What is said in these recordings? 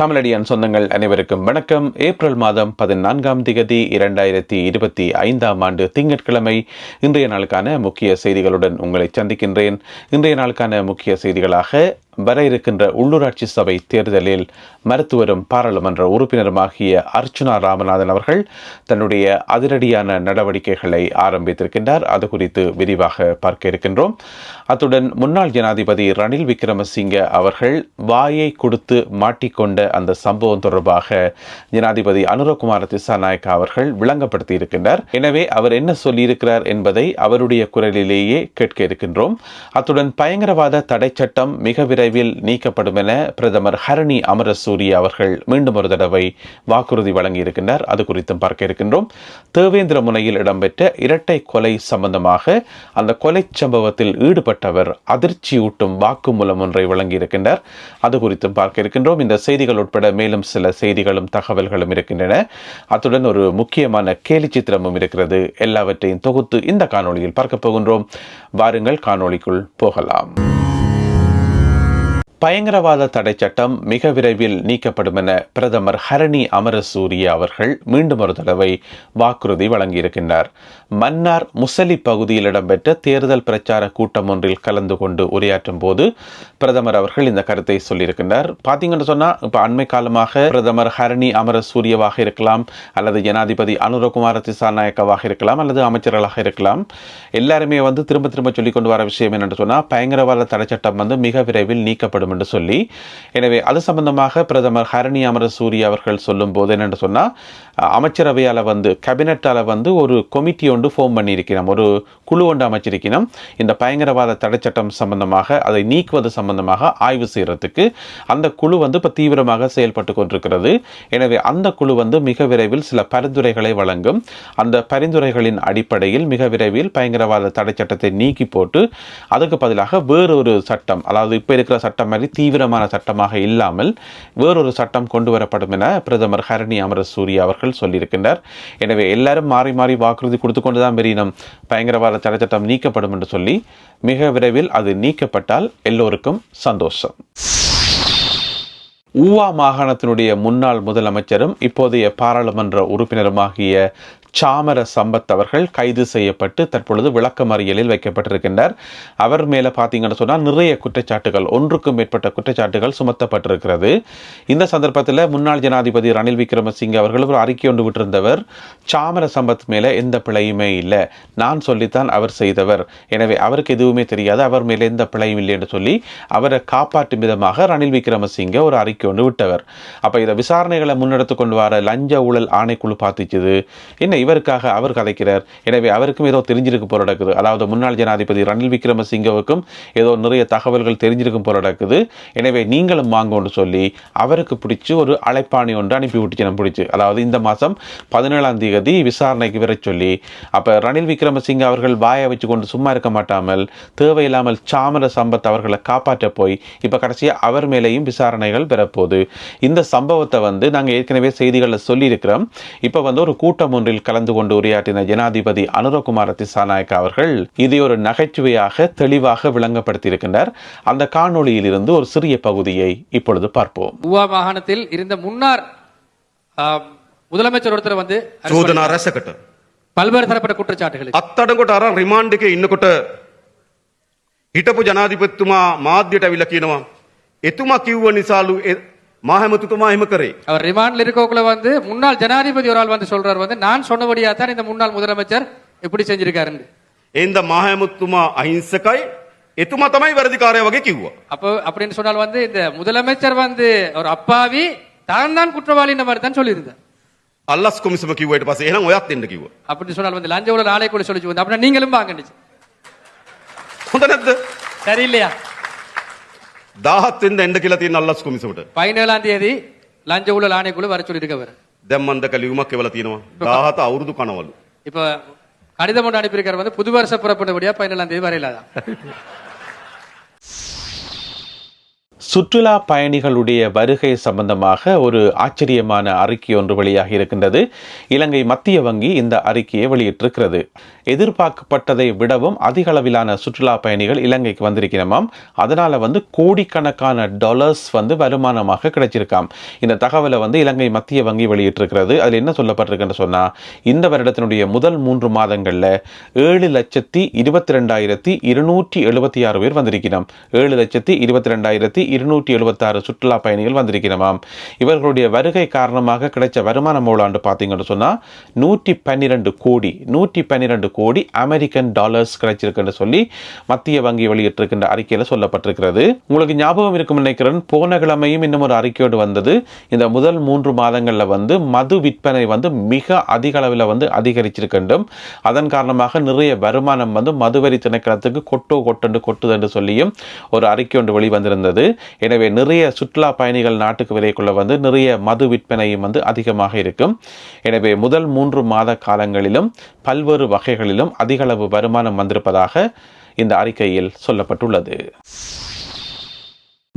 தமிழடியான் சொந்தங்கள் அனைவருக்கும் வணக்கம். ஏப்ரல் மாதம் பதினான்காம் திகதி இரண்டாயிரத்தி இருபத்தி ஐந்தாம் ஆண்டு திங்கட்கிழமை இன்றைய நாளுக்கான முக்கிய செய்திகளுடன் உங்களை சந்திக்கின்றேன். இன்றைய நாளுக்கான முக்கிய செய்திகளாக வர இருக்கின்ற உள்ளூராட்சி சபை தேர்தலில் மருத்துவரும் பாராளுமன்ற உறுப்பினருமாகிய அர்ச்சுனா ராமநாதன் அவர்கள் தன்னுடைய அதிரடியான நடவடிக்கைகளை ஆரம்பித்திருக்கின்றார். அது குறித்து விரிவாக பார்க்க இருக்கின்றோம். அத்துடன் முன்னாள் ஜனாதிபதி ரணில் விக்ரமசிங்க அவர்கள் வாயை கொடுத்து மாட்டிக்கொண்ட அந்த சம்பவம் தொடர்பாக ஜனாதிபதி அனுரகுமார திசாநாயக்கா அவர்கள் விளங்கப்படுத்தி இருக்கின்றார். எனவே அவர் என்ன சொல்லியிருக்கிறார் என்பதை அவருடைய குரலிலேயே கேட்க இருக்கின்றோம். அத்துடன் பயங்கரவாத தடை சட்டம் மிக விரைவில் நீக்கப்படும் என பிரதமர் ஹரணி அமரசூரிய அவர்கள் மீண்டும் ஒரு தடவை வாக்குறுதி வழங்கியிருக்கின்றார். அது குறித்தும் பார்க்க இருக்கின்றோம். தேவேந்திர முனையில் இடம்பெற்ற இரட்டை கொலை சம்பந்தமாக அந்த கொலை சம்பவத்தில் ஈடுபட்டவர் அதிர்ச்சியூட்டும் வாக்குமூலம் ஒன்றை வழங்கியிருக்கின்றார். அது குறித்தும் பார்க்க இருக்கின்றோம். இந்த செய்திகள் உட்பட மேலும் சில செய்திகளும் தகவல்களும் இருக்கின்றன. அத்துடன் ஒரு முக்கியமான கேலி சித்திரமும் இருக்கிறது. எல்லாவற்றையும் தொகுத்து இந்த காணொளியில் பார்க்க போகின்றோம். வாருங்கள் காணொளிக்குள் போகலாம். பயங்கரவாத தடை சட்டம் மிக விரைவில் நீக்கப்படும் என பிரதமர் ஹரணி அமரசூரிய அவர்கள் மீண்டும் ஒரு தடவை வாக்குறுதி வழங்கியிருக்கின்றார். மன்னார் முசலி பகுதியில் இடம்பெற்ற தேர்தல் பிரச்சார கூட்டம் ஒன்றில் கலந்து கொண்டு உரையாற்றும் போது பிரதமர் அவர்கள் இந்த கருத்தை சொல்லியிருக்கின்றார். பார்த்தீங்கன்னு சொன்னால் இப்போ அண்மை காலமாக பிரதமர் ஹரணி அமரசூரியவாக இருக்கலாம் அல்லது ஜனாதிபதி அனுரகுமார திசாநாயக்கவாக இருக்கலாம் அல்லது அமைச்சர்களாக இருக்கலாம். எல்லாருமே வந்து திரும்ப திரும்ப சொல்லிக் கொண்டு வர விஷயம் என்னென்று சொன்னால் பயங்கரவாத தடை சட்டம் வந்து மிக விரைவில் நீக்கப்படும் வேண்டும் என்று சொல்லி. எனவே அது சம்பந்தமாக பிரதமர் ஹரணி அமரசூரி அவர்கள் சொல்லும் போது என்னென்று சொன்னால் அமைச்சரவையால் வந்து கேபினட்டால் வந்து ஒரு கொமிட்டி ஒன்று ஃபார்ம் பண்ணியிருக்கிறோம். ஒரு குழு ஒன்று அமைச்சிருக்கிறோம். இந்த பயங்கரவாத தடைச்சட்டம் சம்பந்தமாக அதை நீக்குவது சம்பந்தமாக ஆய்வு செய்கிறதுக்கு அந்த குழு வந்து இப்போ தீவிரமாக செயல்பட்டு கொண்டிருக்கிறது. எனவே அந்த குழு வந்து மிக விரைவில் சில பரிந்துரைகளை வழங்கும். அந்த பரிந்துரைகளின் அடிப்படையில் மிக விரைவில் பயங்கரவாத தடை சட்டத்தை நீக்கி போட்டு அதுக்கு பதிலாக வேறொரு சட்டம் அதாவது இப்போ இருக்கிற சட்டம் மாதிரி தீவிரமான சட்டமாக இல்லாமல் வேறொரு சட்டம் கொண்டு வரப்படும் என பிரதமர் ஹரணி அமரசூரி அவர்கள் சொல்லியிருக்கின்றார். எனவே எல்லாரும் மாறி மாறி வாக்குறுதி கொடுத்து கொண்டு தான் பெரியனம் பயங்கரவாத தடை சட்டம் நீக்கப்படும் என்று சொல்லி மிக விரைவில் அது நீக்கப்பட்டால் எல்லோருக்கும் சந்தோஷம். ஊவா மாகாணத்தினுடைய முன்னாள் முதலமைச்சரும் இப்போதைய பாராளுமன்ற உறுப்பினருமாகிய சாமர சம்பத் அவர்கள் கைது செய்யப்பட்டு தற்பொழுது விளக்கமறியலில் வைக்கப்பட்டிருக்கின்றார். அவர் மேலே பார்த்தீங்கன்னு சொன்னால் நிறைய குற்றச்சாட்டுகள் ஒன்றுக்கும் மேற்பட்ட குற்றச்சாட்டுகள் சுமத்தப்பட்டிருக்கிறது. இந்த சந்தர்ப்பத்தில் முன்னாள் ஜனாதிபதி ரணில் விக்ரமசிங்க அவர்கள் ஒரு அறிக்கை ஒன்று விட்டிருந்தவர் சாமர சம்பத் மேலே எந்த பிழையுமே இல்லை நான் சொல்லித்தான் அவர் செய்தவர். எனவே அவருக்கு எதுவுமே தெரியாது அவர் மேலே எந்த பிழையும் இல்லை என்று சொல்லி அவரை காப்பாற்றும் விதமாக ரணில் விக்ரமசிங்க ஒரு அறிக்கை ஒன்று விட்டவர். அப்போ இதை விசாரணைகளை முன்னெடுத்து கொண்டு வர லஞ்ச ஊழல் ஆணைக்குழு பார்த்துச்சுது என்ன இவருக்காக அவர் கதைக்கிறார் எனவே அவருக்கும் ஏதோ தெரிஞ்சிருக்கு போல நடக்குது. அதாவது முன்னாள் ஜனாதிபதி ரணில் விக்ரமசிங்கவுக்கும் ஏதோ நிறைய தகவல்கள் தெரிஞ்சிருக்கும் போல நடக்குது. எனவே நீங்களும் வாங்கன்னு சொல்லி அவருக்கு பிடிச்சி ஒரு அழைப்பாணி ஒன்று அனுப்பி விட்டுச்சு நம்ம பிடிச்சி. அதாவது இந்த மாதம் பதினேழாம் தேதி விசாரணைக்கு வர சொல்லி அப்போ ரணில் விக்ரமசிங்க அவர்கள் வாயை வச்சு கொண்டு சும்மா இருக்க மாட்டாமல் தேவையில்லாமல் சாமர சம்பத் அவர்களை காப்பாற்ற போய் இப்போ கடைசியாக அவர் மேலேயும் விசாரணைகள் பெறப்போகுது இந்த சம்பவத்தை வந்து நாங்கள் ஏற்கனவே செய்திகளில் சொல்லியிருக்கிறோம். இப்போ வந்து ஒரு கூட்டம் ஒன்றில் கலந்து கொண்டு உரையாற்றின ஜனாதிபதி அனுரகுமார திசாநாயக்க அவர்கள் இதை ஒரு நகைச்சுவையாக தெளிவாக விளங்கப்படுத்தியிருக்கின்றார் அந்த காணொளியில் இருந்து ஒரு சிறிய பகுதியை இப்பொழுது பார்ப்போம் ஊவா மாகாணத்தில் இருந்த முன்னாள் ஆம், முதலமைச்சர் ஒருத்தர் வந்து arrest චෝදනා பண்ணி- රැසකට. பல்வேறு தரப்பட்ட குற்றச்சாட்டுகளுக்கு අත්තඩකොට අර රිමාන්්ඩ එක ඉන්නකොට හිටපු ජනාධිපත්තුමා මාධ්‍යයට ඇවිල්ල කියනවා. එතුමා කිව්ව නිසාලු மாஹமத்துமா இம அவர் ரிமாண்ட்ல இருக்கவங்கள வந்து முன்னாள் ஜனாதிபதி ஒரு ஆள் வந்து சொல்றார். வந்து நான் சொன்னபடியா தான் இந்த முன்னாள் முதலமைச்சர் எப்படி செஞ்சிருக்காருன்னு. இந்த மாஹமுத்துமா அஹிம்சகாய் எத்துமா வருது வரதிகாரே வகை கிவோ அப்போ அப்படின்னு சொன்னால் வந்து இந்த முதலமைச்சர் வந்து ஒரு அப்பாவி தான் தான் குற்றவாளின்ற மாதிரி தான் சொல்லியிருந்தார். அல்லாஸ் கொமிசம கிவ்வாயிட்டு பாஸ் ஏன்னா ஒயாத் தின்னு கிவ்வா. அப்படின்னு சொன்னால் வந்து லஞ்ச உள்ள நாளை கூட சொல்லி வந்து அப்படின்னா நீங்களும் சரி இல்லையா නැද්ද? சரி இல்லையா 17 වෙනිදා එන්න කියලා තියෙන අල්ලස් කොමිසමට. பதினேழாம் தேதி லஞ்ச ஊழல் ஆணைக்குழு வர சொல்லியிருக்கவர் දැන් මන් දැක ලියුමක් එවලා තියෙනවා. 17 අවුරුදු කනවලු. இப்ப கடிதம் ஒன்று அனுப்பியிருக்கார் வந்து புது வருஷ புறப்பட்டபடியா பதினேழாம் தேதி வரையிலாதான் சுற்றுலா பயணிகளுடைய வருகை சம்பந்தமாக ஒரு ஆச்சரியமான அறிக்கை ஒன்று வெளியாகி இருக்கின்றது. இலங்கை மத்திய வங்கி இந்த அறிக்கையை வெளியிட்டிருக்கிறது. எதிர்பார்க்கப்பட்டதை விடவும் அதிக அளவிலான சுற்றுலா பயணிகள் இலங்கைக்கு வந்திருக்கிறமாம். அதனால் வந்து கோடிக்கணக்கான டாலர்ஸ் வந்து வருமானமாக கிடைச்சிருக்காம். இந்த தகவலை வந்து இலங்கை மத்திய வங்கி வெளியிட்டிருக்கிறது. அதில் என்ன சொல்லப்பட்டிருக்குன்னு சொன்னால் இந்த வருடத்தினுடைய முதல் மூன்று மாதங்களில் ஏழு லட்சத்தி இருபத்தி ரெண்டாயிரத்தி இருநூற்றி எழுபத்தி ஆறு பேர் வந்திருக்கிறோம். ஏழு லட்சத்தி இருபத்தி ரெண்டாயிரத்தி இருநூற்றி எழுபத்தாறு சுற்றுலா பயணிகள் வந்திருக்கிறமாம். இவர்களுடைய வருகை காரணமாக கிடைச்ச வருமானம் எவ்வளோன்னு பார்த்தீங்கன்னு சொன்னால் நூற்றி பன்னிரெண்டு கோடி நூற்றி பன்னிரெண்டு கோடி அமெரிக்கன் டாலர்ஸ் கிடைச்சிருக்குன்னு சொல்லி மத்திய வங்கி வெளியிட்டிருக்கின்ற அறிக்கையில் சொல்லப்பட்டிருக்கிறது. உங்களுக்கு ஞாபகம் இருக்கும் நினைக்கிறேன். போன கிழமையும் இன்னும் ஒரு அறிக்கையோடு வந்தது. இந்த முதல் மூன்று மாதங்களில் வந்து மது விற்பனை வந்து மிக அதிக அளவில் வந்து அதிகரிச்சிருக்கின்றும். அதன் காரணமாக நிறைய வருமானம் வந்து மதுவரி திணைக்களத்துக்கு கொட்டோ கொட்டண்டு கொட்டுது என்று சொல்லியும் ஒரு அறிக்கை ஒன்று வெளிவந்திருந்தது. எனவே நிறைய சுற்றுலா பயணிகள் நாட்டுக்கு விரைக்குள்ள வந்து நிறைய மது விற்பனையும் வந்து அதிகமாக இருக்கும். எனவே முதல் மூன்று மாத காலங்களிலும் பல்வேறு வகைகளிலும் அதிகளவு வருமானம் வந்திருப்பதாக இந்த அறிக்கையில் சொல்லப்பட்டுள்ளது.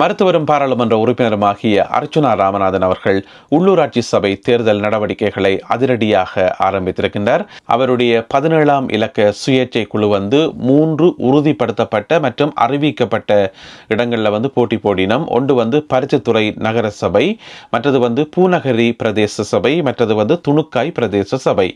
மருத்துவரும் பாராளுமன்ற உறுப்பினருமாகிய அர்ச்சுனா ராமநாதன் அவர்கள் உள்ளூராட்சி சபை தேர்தல் நடவடிக்கைகளை அதிரடியாக ஆரம்பித்திருக்கின்றார். அவருடைய பதினேழாம் இலக்க சுயேட்சை குழு வந்து மூன்று உறுதிப்படுத்தப்பட்ட மற்றும் அறிவிக்கப்பட்ட இடங்களில் வந்து போட்டி போடினம். ஒன்று வந்து பரிசுத்துறை நகர சபை மற்றது வந்து பூநகரி பிரதேச சபை மற்றது வந்து துணுக்காய் பிரதேச சபை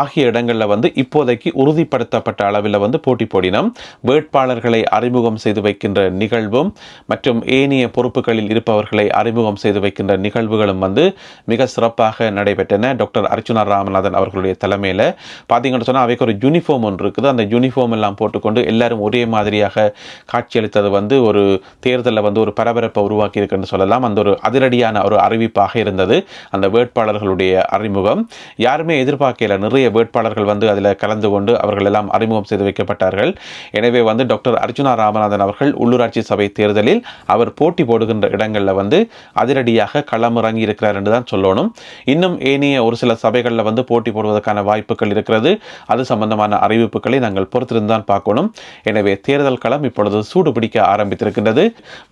ஆகிய இடங்களில் வந்து இப்போதைக்கு உறுதிப்படுத்தப்பட்ட அளவில் வந்து போட்டி போடினம். வேட்பாளர்களை அறிமுகம் செய்து வைக்கின்ற நிகழ்வும் மற்றும் ஏ ஏனைய பொறுப்புகளில் இருப்பவர்களை அறிமுகம் செய்து வைக்கின்ற நிகழ்வுகளும் வந்து மிக சிறப்பாக நடைபெற்றன. டாக்டர் அர்ச்சுனா ராமநாதன் அவர்களுடைய தலைமையில் பார்த்தீங்கன்னு சொன்னால் அவைக்கு ஒரு யூனிஃபார்ம் ஒன்று இருக்குது. அந்த யூனிஃபார்ம் எல்லாம் போட்டுக்கொண்டு எல்லாரும் ஒரே மாதிரியாக காட்சியளித்தது வந்து ஒரு தேர்தலில் வந்து ஒரு பரபரப்பை உருவாக்கி இருக்குன்னு சொல்லலாம். அந்த ஒரு அதிரடியான ஒரு அறிவிப்பாக இருந்தது. அந்த வேட்பாளர்களுடைய அறிமுகம். யாருமே எதிர்பார்க்கல. நிறைய வேட்பாளர்கள் வந்து அதில் கலந்து கொண்டு அவர்கள் எல்லாம் அறிமுகம் செய்து வைக்கப்பட்டார்கள். எனவே வந்து டாக்டர் அர்ஜுனா ராமநாதன் அவர்கள் உள்ளூராட்சி சபை தேர்தலில் அவர் போட்டி போடுகின்ற இடங்களில் வந்து அதிரடியாக களமிறங்கி இருக்கிறார் என்று தான் சொல்லணும். இன்னும் ஏனைய ஒரு சில சபைகளில் வந்து போட்டி போடுவதற்கான வாய்ப்புகள் இருக்கிறது. அது சம்பந்தமான அறிவிப்புகளை நாங்கள் பொறுத்திருந்தான் பார்க்கணும். எனவே தேர்தல் களம் இப்பொழுது சூடு பிடிக்க ஆரம்பித்திருக்கின்றது.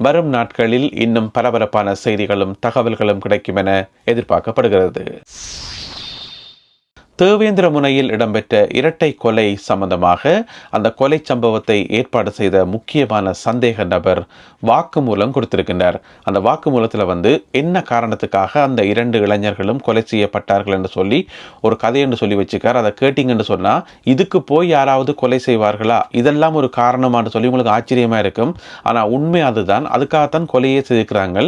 வரும் நாட்களில் இன்னும் பரபரப்பான செய்திகளும் தகவல்களும் கிடைக்கும் என எதிர்பார்க்கப்படுகிறது. தேவேந்திர முனையில் இடம்பெற்ற இரட்டை கொலை சம்பந்தமாக அந்த கொலை சம்பவத்தை ஏற்பாடு செய்த முக்கியமான சந்தேக நபர் வாக்குமூலம் கொடுத்திருக்கின்றார். அந்த வாக்குமூலத்தில் வந்து என்ன காரணத்துக்காக அந்த இரண்டு இளைஞர்களும் கொலை செய்யப்பட்டார்கள் என்று சொல்லி ஒரு கதை என்று சொல்லி வச்சுக்கார் அதை கேட்டிங்கன்னு சொன்னால் இதுக்கு போய் யாராவது கொலை செய்வார்களா? இதெல்லாம் ஒரு காரணமானு சொல்லி உங்களுக்கு ஆச்சரியமாக இருக்கும். ஆனால் உண்மை அதுதான். அதுக்காகத்தான் கொலையே செய்திருக்கிறாங்க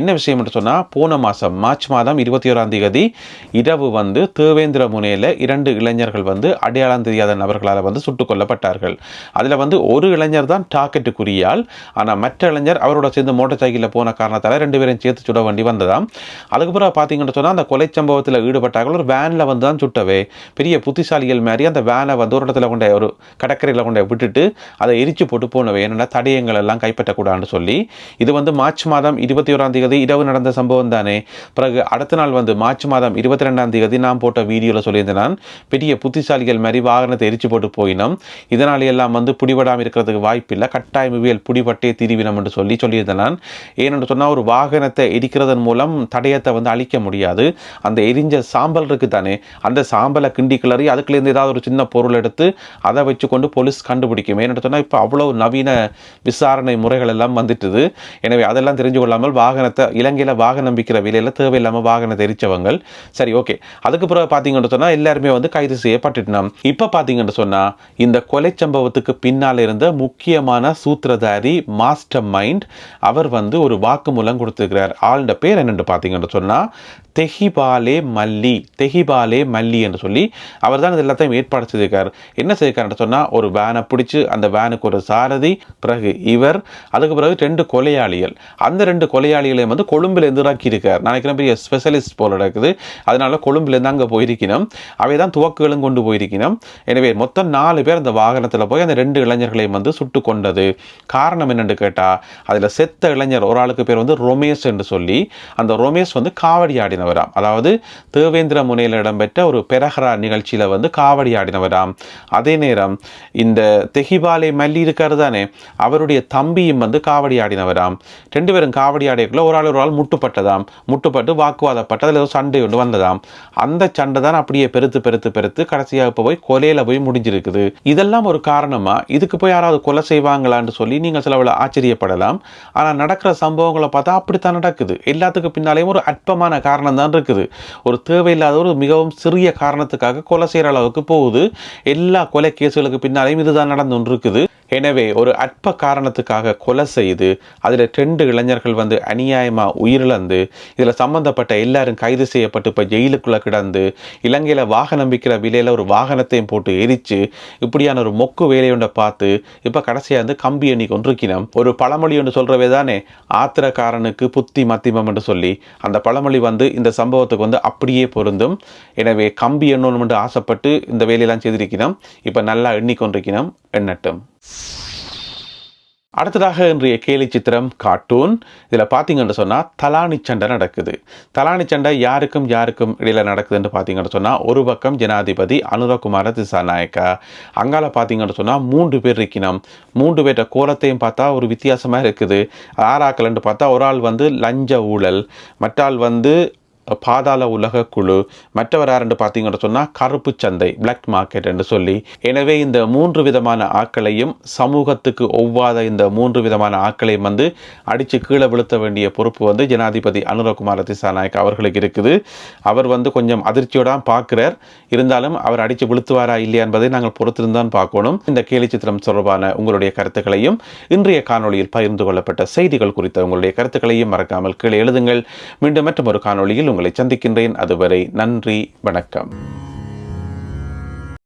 என்ன விஷயம் என்று சொன்னால் போன மாதம் மார்ச் மாதம் இருபத்தி ஓராம் தேதி இரவு வந்து தேவேந்திர முனையில் இரண்டு இளைஞர்கள் வந்து அடையாளம் தெரியாத நபர்களால் வந்து சுட்டுக் கொல்லப்பட்டார்கள். அதில் வந்து ஒரு இளைஞர் தான் டாக்கெட்டுக்குரியால் ஆனால் மற்ற இளைஞர் அவரோட சேர்ந்து மோட்டார் சைக்கிளில் போன காரணத்தால் ரெண்டு பேரும் சேர்த்து சுட வேண்டி வந்ததாம். அதுக்கப்புறம் பார்த்தீங்கன்னு சொன்னால் அந்த கொலை சம்பவத்தில் ஈடுபட்டார்கள். ஒரு வேனில் வந்து தான் சுட்டவே. பெரிய புத்திசாலிகள் மாதிரி அந்த வேனை வந்து ஒரு இடத்துல கொண்ட ஒரு கடற்கரையில் கொண்ட விட்டுட்டு அதை எரிச்சு போட்டு போனவை. என்னென்ன தடயங்கள் எல்லாம் கைப்பற்றக்கூடாதுன்னு சொல்லி. இது வந்து மார்ச் மாதம் இருபத்தி ஓராம் தேதி இரவு நடந்த சம்பவம் தானே. பிறகு அடுத்த நாள் வந்து மார்ச் மாதம் இருபத்தி ரெண்டாம் தேதி நான் போட்ட வீடியோவில் சொல்லியிருந்தேன். நான் பெரிய புத்திசாலிகள் மாதிரி வாகனத்தை எரிச்சு போட்டு போயினோம். இதனால எல்லாம் வந்து பிடிபடாமல் இருக்கிறதுக்கு வாய்ப்பில்லை. கட்டாயம் இவியல் பிடிபட்டே திரிவினம் என்று சொல்லி சொல்லியிருந்தேன் நான் ஏனென்று சொன்னால் ஒரு வாகனத்தை எரிக்கிறதன் மூலம் தடயத்தை வந்து அழிக்க முடியாது. அந்த எரிஞ்ச சாம்பல் இருக்கு தானே அந்த சாம்பலை கிண்டி கிளறி அதுக்குலேருந்து ஏதாவது ஒரு சின்ன பொருள் எடுத்து அதை வச்சு கொண்டு போலீஸ் கண்டுபிடிக்கும். ஏன்னு சொன்னால் இப்போ அவ்வளோ நவீன விசாரணை முறைகள் எல்லாம் வந்துட்டுது. எனவே அதெல்லாம் தெரிஞ்சு கொள்ளாமல் வாகனத்தை இலங்கையில் வாகனம் விற்கிற விலையில் தேவையில்லாமல் வாகனத்தை எரிச்சவங்க சரி ஓகே. அதுக்கு பிறகு பார்த்தீங்கன்னு சொன்னால் எல்லாருமே வந்து கைது செய்யப்பட்டுட்டோம். இப்போ பார்த்தீங்கன்னு சொன்னால் இந்த கொலை சம்பவத்துக்கு பின்னால் இருந்த முக்கியமான சூத்திரதாரி மாஸ்டர் மைண்ட் அவர் வந்து ஒரு வாக்குமூலம் கொடுத்துருக்கிறார். ஆளுடைய பேர் என்னென்னு பார்த்தீங்கன்னு சொன்னால் தெஹிபாலே மல்லி தெஹிபாலே மல்லி என்று சொல்லி அவர் தான் இது எல்லாத்தையும் ஏற்பாடு செய்திருக்கார். என்ன செய்திருக்காருன்னு சொன்னால் ஒரு வேனை பிடிச்சி அந்த வேனுக்கு ஒரு சாரதி பிறகு இவர் அதுக்கு பிறகு ரெண்டு கொலையாளிகள். அந்த ரெண்டு கொலையாளிகளையும் வந்து கொழும்புல இருந்து இறக்கி இருக்கார் நினைக்கிறேன் பெரிய ஸ்பெஷலிஸ்ட் போல இருக்குது அதனால கொழும்பிலேருந்து அங்கே போயிருக்கணும். அவை தான் துவக்குகளும் கொண்டு போயிருக்கணும். எனவே மொத்தம் நாலு பேர் அந்த வாகனத்தில் போய் அந்த ரெண்டு இளைஞர்களையும் வந்து சுட்டு கொண்டது. காரணம் என்னென்று கேட்டால் அதில் செத்த இளைஞர் ஒரு ஆளுக்கு பேர் வந்து ரொமேஷ் என்று சொல்லி அந்த ரொமேஷ் வந்து காவடி ஆடினவர். ஆடினவராம் அதாவது தேவேந்திர முனையில் இடம்பெற்ற ஒரு பெரஹரா நிகழ்ச்சியில் வந்து காவடி ஆடினவராம். அதே நேரம் இந்த தெஹிபாலே மல்லி இருக்காரு தானே அவருடைய தம்பியும் வந்து காவடி ஆடினவராம். ரெண்டு பேரும் காவடி ஆடியக்குள்ள ஒரு ஆள் ஒரு ஆள் முட்டுப்பட்டதாம். முட்டுப்பட்டு வாக்குவாதப்பட்டு அதில் ஏதோ சண்டை ஒன்று வந்ததாம். அந்த சண்டை தான் அப்படியே பெருத்து பெருத்து பெருத்து கடைசியாக இப்போ போய் கொலையில் போய் முடிஞ்சிருக்குது. இதெல்லாம் ஒரு காரணமாக இதுக்கு போய் யாராவது கொலை செய்வாங்களான்னு சொல்லி நீங்கள் சிலவில் ஆச்சரியப்படலாம். ஆனால் நடக்கிற சம்பவங்களை பார்த்தா அப்படித்தான் நடக்குது. எல்லாத்துக்கும் பின்னாலேயும் ஒரு அற்பமான காரணம் தான் இருக்குது. ஒரு தேவையில்லாத ஒரு மிகவும் சிறிய காரணத்துக்காக கொலை செய்கிற அளவுக்கு போகுது. எல்லா கொலை கேஸுகளுக்கு பின்னாலேயும் இதுதான் நடந்து இருக்குது எனவே ஒரு அற்ப காரணத்துக்காக கொலை செய்து அதில் ரெண்டு இளைஞர்கள் வந்து அநியாயமாக உயிரிழந்து இதில் சம்மந்தப்பட்ட எல்லாரும் கைது செய்யப்பட்டு இப்போ ஜெயிலுக்குள்ளே கிடந்து இலங்கையில் வாகனம் விற்கிற விலையில் ஒரு வாகனத்தையும் போட்டு எரித்து இப்படியான ஒரு மொக்கு வேலையொன்றை பார்த்து இப்போ கடைசியாக வந்து கம்பி எண்ணி கொண்டிருக்கணும் ஒரு பழமொழி ஒன்று சொல்கிறவே தானே? ஆத்திரக்காரனுக்கு புத்தி மத்திமம் என்று சொல்லி. அந்த பழமொழி வந்து இந்த சம்பவத்துக்கு வந்து அப்படியே பொருந்தும். எனவே கம்பி எண்ணணும் என்று ஆசைப்பட்டு இந்த வேலையெல்லாம் செய்திருக்கணும் இப்போ நல்லா எண்ணிக்கொண்டிருக்கணும் எண்ணட்டும். அடுத்ததாக இன்றைய கேலி சித்திரம் கார்ட்டூன் இதில் பார்த்தீங்கன்னு சொன்னால் தலானி சண்டை நடக்குது. தலானி சண்டை யாருக்கும் யாருக்கும் இடையில் நடக்குதுன்னு பார்த்தீங்கன்னு சொன்னால் ஒரு பக்கம் ஜனாதிபதி அனுரகுமார திசாநாயக்கா. அங்கால பார்த்தீங்கன்னு சொன்னால் மூன்று பேர் இருக்கணும் மூன்று பேர்ட்ட கோலத்தையும் பார்த்தா ஒரு வித்தியாசமாக இருக்குது. ஆறாக்கலன்னு பார்த்தா ஒரு ஆள் வந்து லஞ்ச ஊழல் மற்றாள் வந்து பாதாள உலக குழு மற்றவர் யாருன்னு பார்த்தீங்கன்னு சொன்னால் கருப்பு சந்தை பிளாக் மார்க்கெட் என்று சொல்லி. எனவே இந்த மூன்று விதமான ஆட்களையும் சமூகத்துக்கு ஒவ்வாத இந்த மூன்று விதமான ஆக்களையும் வந்து அடித்து கீழே விழுத்த வேண்டிய பொறுப்பு வந்து ஜனாதிபதி அனுரகுமார திசாநாயக் அவர்களுக்கு இருக்குது. அவர் வந்து கொஞ்சம் அதிர்ச்சியோடான் பார்க்கிறார். இருந்தாலும் அவர் அடித்து விழுத்துவாரா இல்லையா என்பதை நாங்கள் பொறுத்திருந்தான் பார்க்கணும். இந்த கேலி சித்திரம் தொடர்பான உங்களுடைய கருத்துக்களையும் இன்றைய காணொளியில் பகிர்ந்து கொள்ளப்பட்ட செய்திகள் குறித்த உங்களுடைய கருத்துக்களையும் மறக்காமல் கீழே எழுதுங்கள். மீண்டும் மற்றும் ஒரு காணொளியில் உங்களை சந்திக்கின்றேன். அதுவரை நன்றி வணக்கம்.